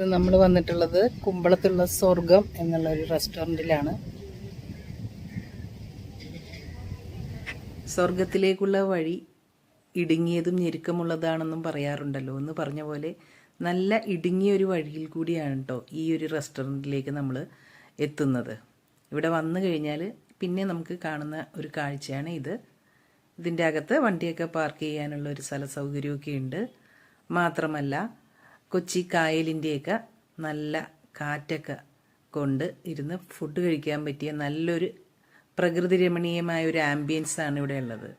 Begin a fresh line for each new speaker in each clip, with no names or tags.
ഇന്ന് നമ്മൾ വന്നിട്ടുള്ളത് കുമ്പളത്തുള്ള സ്വർഗം എന്നുള്ള ഒരു റെസ്റ്റോറന്റിലാണ് സ്വർഗത്തിലേക്കുള്ള വഴി ഇടുങ്ങിയതും ഞെരുക്കമുള്ളതാണെന്നും പറയാറുണ്ടല്ലോ. എന്ന് പറഞ്ഞ പോലെ നല്ല ഇടുങ്ങിയ ഒരു വഴിയിൽ കൂടിയാണ് കേട്ടോ ഈ ഒരു റെസ്റ്റോറന്റിലേക്ക് നമ്മൾ എത്തുന്നത്. ഇവിടെ വന്നു കഴിഞ്ഞാൽ പിന്നെ നമുക്ക് കാണുന്ന ഒരു കാഴ്ചയാണ് ഇത്. ഇതിന്റെ അകത്ത് വണ്ടിയൊക്കെ പാർക്ക് ചെയ്യാനുള്ള ഒരു സ്ഥല സൗകര്യമൊക്കെ ഉണ്ട്. മാത്രമല്ല കൊച്ചി കായലിന്റെയൊക്കെ നല്ല കാറ്റൊക്കെ കൊണ്ട് ഇരുന്ന് ഫുഡ് കഴിക്കാൻ പറ്റിയ നല്ലൊരു പ്രകൃതി രമണീയമായ ഒരു ആംബിയൻസ് ആണ് ഇവിടെ ഉള്ളത്.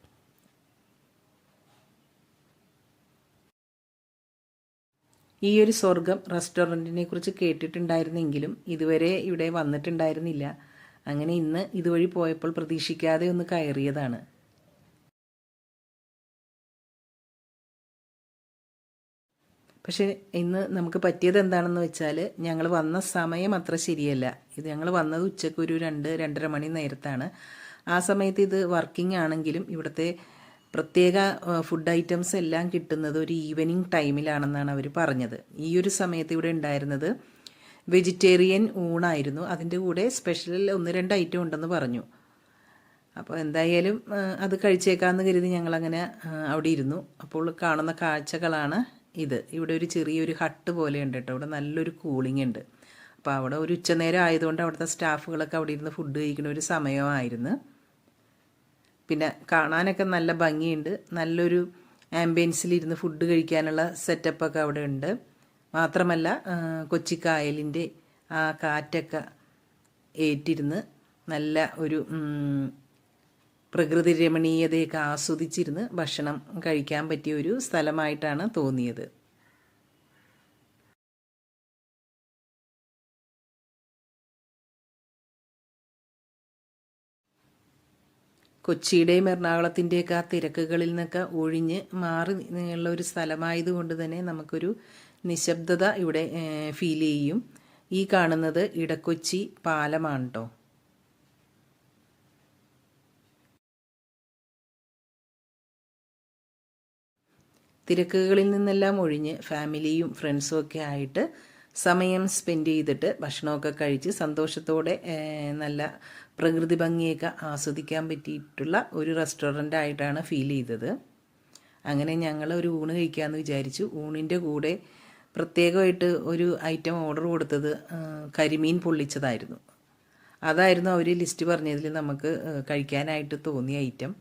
ഈ ഒരു സ്വർഗം റെസ്റ്റോറന്റിനെ കുറിച്ച് കേട്ടിട്ടുണ്ടായിരുന്നെങ്കിലും ഇതുവരെ ഇവിടെ വന്നിട്ടുണ്ടായിരുന്നില്ല. അങ്ങനെ ഇന്ന് ഇതുവഴി പോയപ്പോൾ പ്രതീക്ഷിക്കാതെ ഒന്ന് കയറിയതാണ്. പക്ഷേ ഇന്ന് നമുക്ക് പറ്റിയത് എന്താണെന്ന് വെച്ചാൽ ഞങ്ങൾ വന്ന സമയം അത്ര ശരിയല്ല. ഇത് ഞങ്ങൾ വന്നത് ഉച്ചയ്ക്ക് ഒരു രണ്ട് രണ്ടര മണി നേരത്താണ്. ആ സമയത്ത് ഇത് വർക്കിംഗ് ആണെങ്കിലും ഇവിടുത്തെ പ്രത്യേക ഫുഡ് ഐറ്റംസ് എല്ലാം കിട്ടുന്നത് ഒരു ഈവനിങ് ടൈമിലാണെന്നാണ് അവർ പറഞ്ഞത്. ഈ ഒരു സമയത്ത് ഇവിടെ ഉണ്ടായിരുന്നത് വെജിറ്റേറിയൻ ഊണായിരുന്നു. അതിന്റെ കൂടെ സ്പെഷ്യൽ ഒന്ന് രണ്ട് ഐറ്റം ഉണ്ടെന്ന് പറഞ്ഞു. അപ്പോൾ എന്തായാലും അത് കഴിച്ചേക്കാമെന്ന് കരുതി ഞങ്ങളങ്ങനെ അവിടെ ഇരുന്നു. അപ്പോൾ കാണുന്ന കാഴ്ചകളാണ് ഇത്. ഇവിടെ ഒരു ചെറിയൊരു ഹട്ട് പോലെ ഉണ്ട് കേട്ടോ. ഇവിടെ നല്ലൊരു കൂളിംഗ് ഉണ്ട്. അപ്പോൾ അവിടെ ഒരു ഉച്ചനേരം ആയതുകൊണ്ട് അവിടുത്തെ സ്റ്റാഫുകളൊക്കെ അവിടെ ഇരുന്ന് ഫുഡ് കഴിക്കുന്ന ഒരു സമയമായിരുന്നു. പിന്നെ കാണാനൊക്കെ നല്ല ഭംഗിയുണ്ട്. നല്ലൊരു ആംബിയൻസിലിരുന്ന് ഫുഡ് കഴിക്കാനുള്ള സെറ്റപ്പൊക്കെ അവിടെ ഉണ്ട്. മാത്രമല്ല കൊച്ചിക്കായലിന്റെ ആ കാറ്റൊക്കെ ഏറ്റിരുന്ന് നല്ല ഒരു പ്രകൃതി രമണീയതയൊക്കെ ആസ്വദിച്ചിരുന്ന് ഭക്ഷണം കഴിക്കാൻ പറ്റിയ ഒരു സ്ഥലമായിട്ടാണ് തോന്നിയത്. കൊച്ചിയുടെയും എറണാകുളത്തിന്റെയൊക്കെ ആ തിരക്കുകളിൽ നിന്നൊക്കെ ഒഴിഞ്ഞ് മാറി ഉള്ള ഒരു സ്ഥലമായതുകൊണ്ട് തന്നെ നമുക്കൊരു നിശബ്ദത ഇവിടെ ഫീൽ ചെയ്യും. ഈ കാണുന്നത് ഇടക്കൊച്ചി പാലമാണ് കേട്ടോ തിരക്കുകളിൽ നിന്നെല്ലാം ഒഴിഞ്ഞ് ഫാമിലിയും ഫ്രണ്ട്സും ഒക്കെ ആയിട്ട് സമയം സ്പെൻഡ് ചെയ്തിട്ട് ഭക്ഷണമൊക്കെ കഴിച്ച് സന്തോഷത്തോടെ നല്ല പ്രകൃതി ഭംഗിയൊക്കെ ആസ്വദിക്കാൻ പറ്റിയിട്ടുള്ള ഒരു റെസ്റ്റോറന്റ് ആയിട്ടാണ് ഫീൽ ചെയ്തത്. അങ്ങനെ ഞങ്ങൾ ഒരു ഊണ് കഴിക്കാമെന്ന് വിചാരിച്ചു. ഊണിന്റെ കൂടെ പ്രത്യേകമായിട്ട് ഒരു ഐറ്റം ഓർഡർ കൊടുത്തത് കരിമീൻ പൊള്ളിച്ചതായിരുന്നു. അതായിരുന്നു അവർ ലിസ്റ്റ് പറഞ്ഞതിൽ നമുക്ക് കഴിക്കാനായിട്ട് തോന്നിയ ഐറ്റം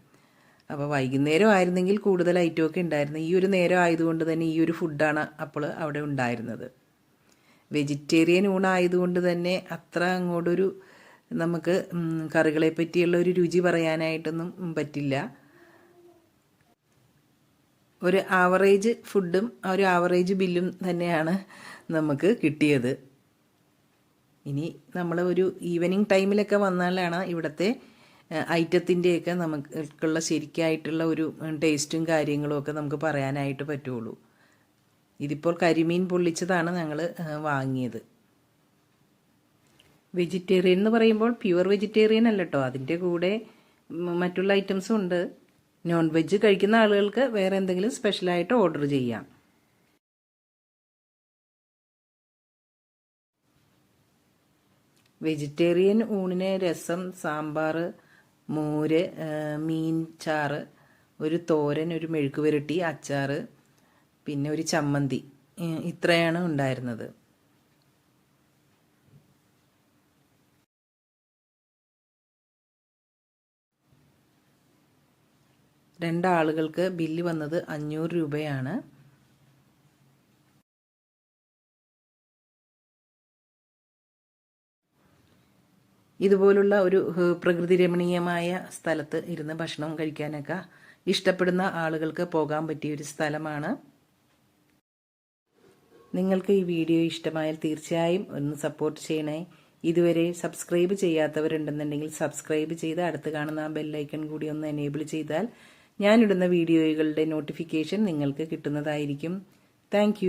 അപ്പോൾ വൈകുന്നേരം ആയിരുന്നെങ്കിൽ കൂടുതൽ ഐറ്റമൊക്കെ ഉണ്ടായിരുന്നു. ഈ ഒരു നേരം ആയതുകൊണ്ട് തന്നെ ഈ ഒരു ഫുഡാണ് അപ്പോൾ അവിടെ ഉണ്ടായിരുന്നത്. വെജിറ്റേറിയൻ ഊണായതുകൊണ്ട് തന്നെ അത്ര അങ്ങോട്ടൊരു നമുക്ക് കറികളെ പറ്റിയുള്ള ഒരു രുചി പറയാനായിട്ടൊന്നും പറ്റില്ല. ഒരു ആവറേജ് ഫുഡും ഒരു ആവറേജ് ബില്ലും തന്നെയാണ് നമുക്ക് കിട്ടിയത്. ഇനി നമ്മൾ ഒരു ഈവനിങ് ടൈമിലൊക്കെ വന്നാലാണ് ഇവിടുത്തെ ഐറ്റത്തിന്റെയൊക്കെ നമുക്കുള്ള ശരിക്കായിട്ടുള്ള ഒരു ടേസ്റ്റും കാര്യങ്ങളും ഒക്കെ നമുക്ക് പറയാനായിട്ട് പറ്റുള്ളൂ. ഇതിപ്പോൾ കരിമീൻ പൊള്ളിച്ചതാണ് ഞങ്ങൾ വാങ്ങിയത്. വെജിറ്റേറിയൻ എന്ന് പറയുമ്പോൾ പ്യുവർ വെജിറ്റേറിയൻ അല്ല കേട്ടോ അതിന്റെ കൂടെ മറ്റുള്ള ഐറ്റംസും ഉണ്ട്. നോൺ വെജ് കഴിക്കുന്ന ആളുകൾക്ക് വേറെ എന്തെങ്കിലും സ്പെഷ്യലായിട്ട് ഓർഡർ ചെയ്യാം. വെജിറ്റേറിയൻ ഊണിന് രസം സാമ്പാർ മോര് മീൻ ചാറ് ഒരു തോരൻ ഒരു മെഴുക്ക് പുരട്ടി അച്ചാർ പിന്നെ ഒരു ചമ്മന്തി. ഇത്രയാണ് ഉണ്ടായിരുന്നത്. രണ്ടാളുകൾക്ക് ബില്ല് വന്നത് അഞ്ഞൂറ് രൂപയാണ്. ഇതുപോലുള്ള ഒരു പ്രകൃതി രമണീയമായ സ്ഥലത്ത് ഇരുന്ന് ഭക്ഷണം കഴിക്കാനൊക്കെ ഇഷ്ടപ്പെടുന്ന ആളുകൾക്ക് പോകാൻ പറ്റിയ ഒരു സ്ഥലമാണ്. നിങ്ങൾക്ക് ഈ വീഡിയോ ഇഷ്ടമായാൽ തീർച്ചയായും ഒന്ന് സപ്പോർട്ട് ചെയ്യണേ. ഇതുവരെ സബ്സ്ക്രൈബ് ചെയ്യാത്തവരുണ്ടെന്നുണ്ടെങ്കിൽ സബ്സ്ക്രൈബ് ചെയ്ത് അടുത്ത് കാണുന്ന ആ ബെല്ലൈക്കൺ കൂടി ഒന്ന് എനേബിൾ ചെയ്താൽ ഞാനിടുന്ന വീഡിയോകളുടെ നോട്ടിഫിക്കേഷൻ നിങ്ങൾക്ക് കിട്ടുന്നതായിരിക്കും. താങ്ക്